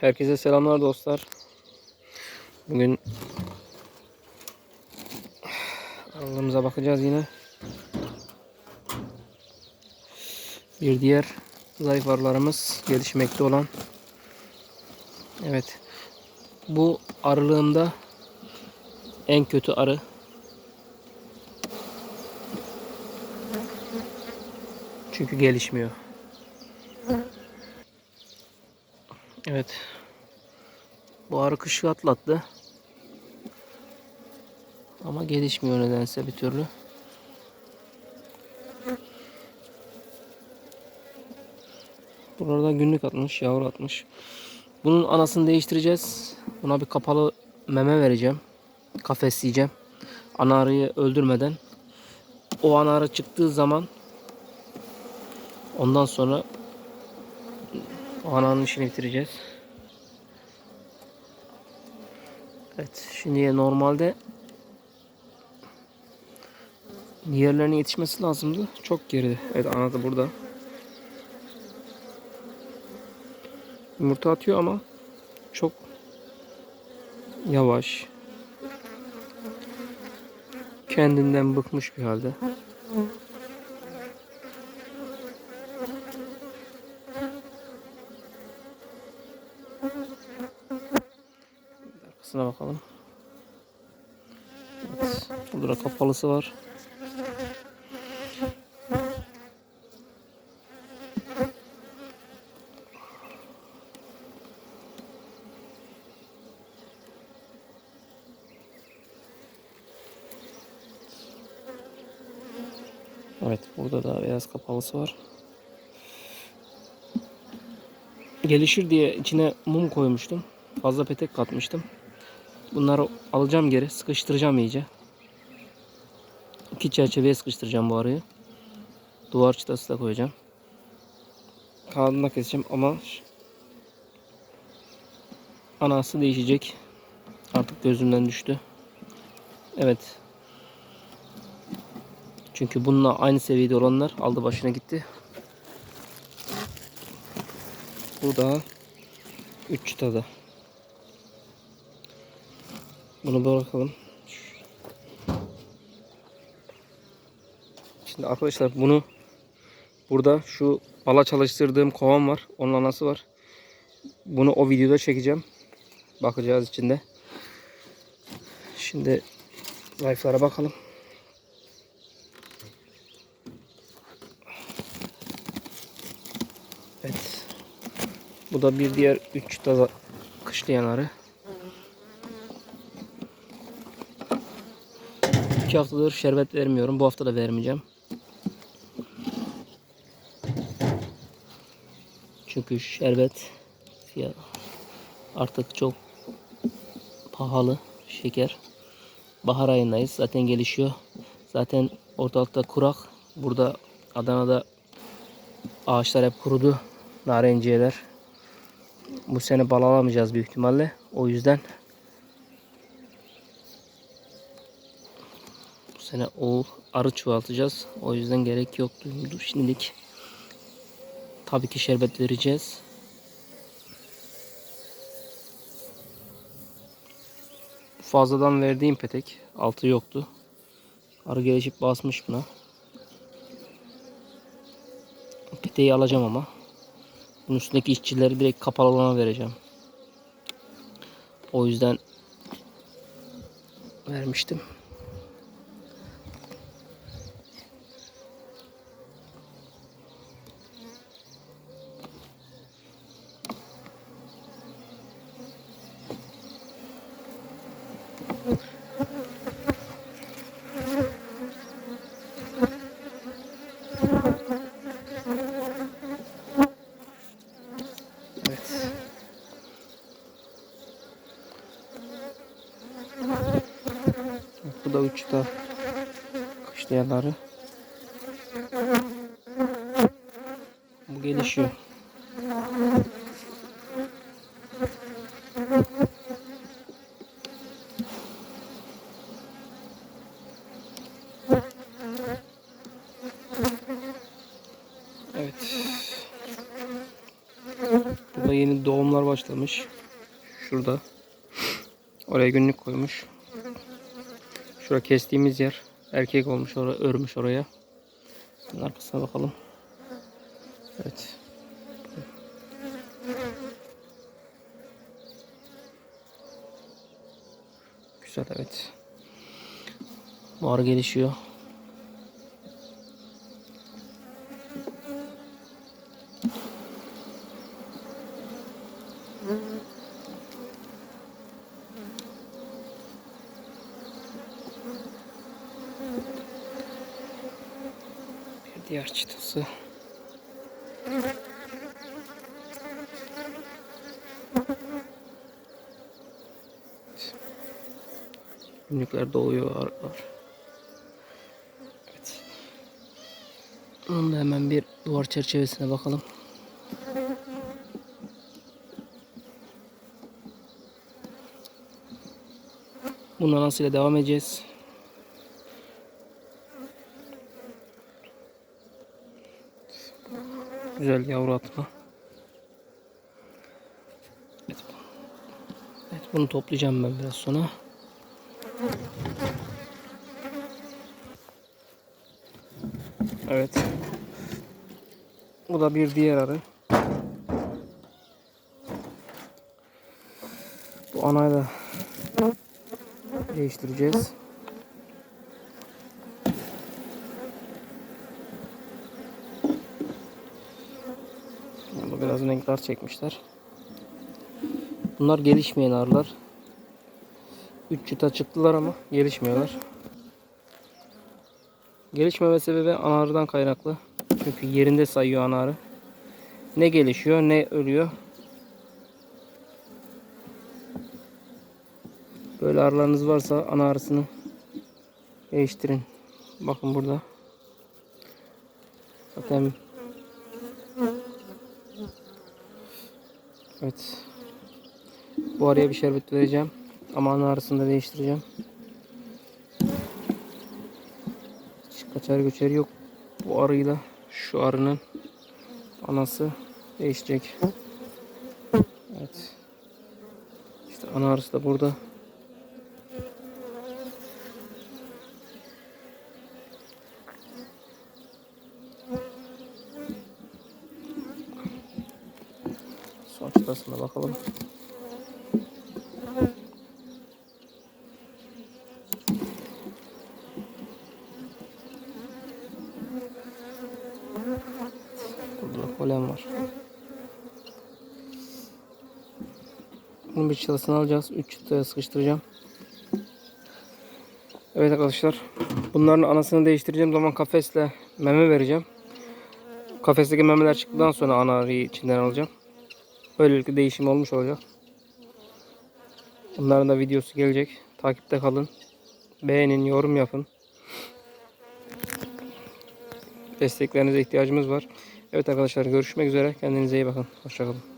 Herkese selamlar dostlar. Bugün aralığımıza bakacağız yine. Bir diğer zayıf arılarımız gelişmekte olan. Evet. Bu arılığımda en kötü arı. Çünkü gelişmiyor. Evet. Bu arı kışı atlattı. Ama gelişmiyor nedense bir türlü. Burada günlük atmış, yavru atmış. Bunun anasını değiştireceğiz. Buna bir kapalı meme vereceğim. Kafesleyeceğim. Ana arıyı öldürmeden. O ana arı çıktığı zaman ondan sonra ananın işini bitireceğiz. Evet şimdi normalde diğerlerinin yetişmesi lazımdı. Çok geride. Evet ana da burada. Yumurta atıyor ama çok yavaş. Kendinden bıkmış bir halde. Arkasına bakalım. Evet, burada da kapalısı var. Evet burada da beyaz kapalısı var. Gelişir diye içine mum koymuştum. Fazla petek katmıştım. Bunları alacağım geri. Sıkıştıracağım iyice. İki çerçeveye sıkıştıracağım bu arıyı. Duvar çıtası da koyacağım. Kanadını keseceğim ama anası değişecek. Artık gözümden düştü. Evet. Çünkü bununla aynı seviyede olanlar aldı başına gitti. Bu da 3 çıtada. Bunu bırakalım. Şimdi arkadaşlar bunu burada şu bala çalıştırdığım kovan var. Onun anası var. Bunu o videoda çekeceğim. Bakacağız içinde. Şimdi zayıflara bakalım. Evet. Bu da bir diğer 3 taza kışlayan İki haftadır şerbet vermiyorum. Bu hafta da vermeyeceğim. Çünkü şerbet fiyat artık çok pahalı şeker. Bahar ayındayız. Zaten gelişiyor. Zaten ortalıkta kurak. Burada Adana'da ağaçlar hep kurudu. Narenciyeler. Bu sene bal alamayacağız büyük ihtimalle. O yüzden sene oğul arı çoğaltacağız. O yüzden gerek yoktu şimdilik. Tabii ki şerbet vereceğiz. Fazladan verdiğim petek. Altı yoktu. Arı gelişip basmış buna. Peteği alacağım ama. Bunun üstündeki işçileri direkt kapalı olana vereceğim. O yüzden vermiştim. Bu da uçta kışlayanları. Bu gelişiyor. Evet. Burada yeni doğumlar başlamış. Şurada. Oraya günlük koymuş. Şurada kestiğimiz yer. Erkek olmuş oraya, örmüş oraya. Bunun arkasına bakalım. Evet. Güzel evet. Buhar gelişiyor. Diğer çıtası. Günlükler doluyor ar ar. Evet. Bunun da hemen bir duvar çerçevesine bakalım. Bunun anasıyla devam edeceğiz. Güzel yavru atma. Evet. evet bunu toplayacağım ben biraz sonra. Evet. Bu da bir diğer arı. Bu anayı da değiştireceğiz. Biraz renkler çekmişler. Bunlar gelişmeyen arılar. 3 çıta çıktılar ama gelişmiyorlar. Gelişmeme sebebi anarıdan kaynaklı. Çünkü yerinde sayıyor anarı. Ne gelişiyor ne ölüyor. Böyle arılarınız varsa ana arısını değiştirin. Bakın burada. Zaten Evet. Bu araya bir şerbet vereceğim. Ama ana arısını da değiştireceğim. Hiç kaçar göçer yok. Bu arıyla şu arının anası değişecek. Evet. İşte ana arısı da burada. Son çıtasına bakalım. Burada polen var. Bunun bir çıtasını alacağız. 3 çıtaya sıkıştıracağım. Evet arkadaşlar. Bunların anasını değiştireceğim zaman kafesle meme vereceğim. Kafesteki memeler çıktıktan sonra ana arıyı içinden alacağım. Böylelikle değişim olmuş olacak. Bunların da videosu gelecek. Takipte kalın. Beğenin, yorum yapın. Desteklerinize ihtiyacımız var. Evet arkadaşlar görüşmek üzere. Kendinize iyi bakın. Hoşçakalın.